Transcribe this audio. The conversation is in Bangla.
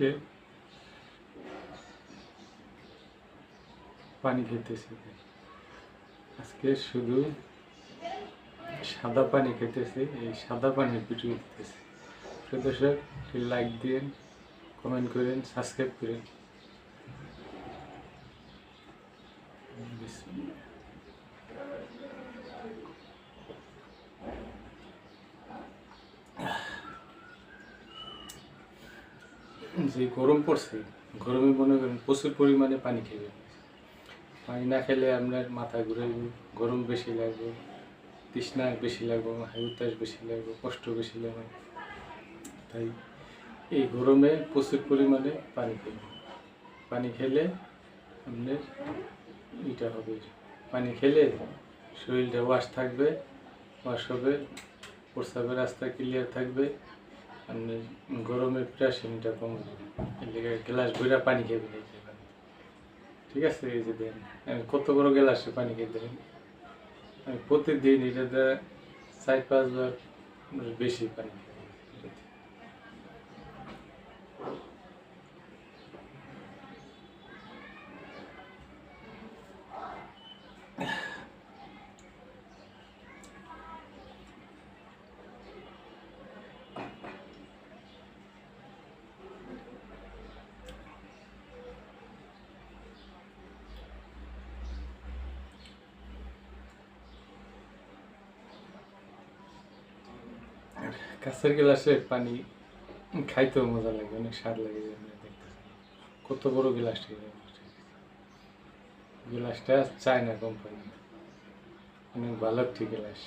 আজকে পানি খেতেছি আজকে শুধু সাদা পানি খেতেছি এই সাদা পানির দিতেছি প্রিয় দর্শক লাইক দিন কমেন্ট করেন সাবস্ক্রাইব করেন। যে গরম পড়ছে, গরমে মনে করেন প্রচুর পরিমাণে পানি খেয়ে পানি না খেলে আপনার মাথা ঘুরাইব গরম বেশি লাগবে, তৃষ্ণা বেশি লাগবে হাইতাস বেশি লাগবে, কষ্ট বেশি লাগবে। তাই এই গরমে প্রচুর পরিমাণে পানি খেয়ে পানি খেলে আপনার এটা হবে। পানি খেলে শরীরটা ওয়াশ থাকবে, ওয়াশ হবে, প্রস্রাবের রাস্তা ক্লিয়ার থাকবে। গরমে প্রেশারটা কমবে এর গ্লাস ভরে পানি খেয়ে ফেলে ঠিক আছে, এই যে দেন কত বড় গ্লাসে পানি খেয়ে দেবেন আমি প্রতিদিন এটাতে চার পাঁচবার বেশি পানি খাই এটাতে। আর কাছের গ্লাসে পানি খাইতেও মজা লাগে, অনেক স্বাদ লাগে দেখতে। কত বড় গ্লাসটা গ্লাসটা চায়না কোম্পানি অনেক ভালো একটি গ্লাস।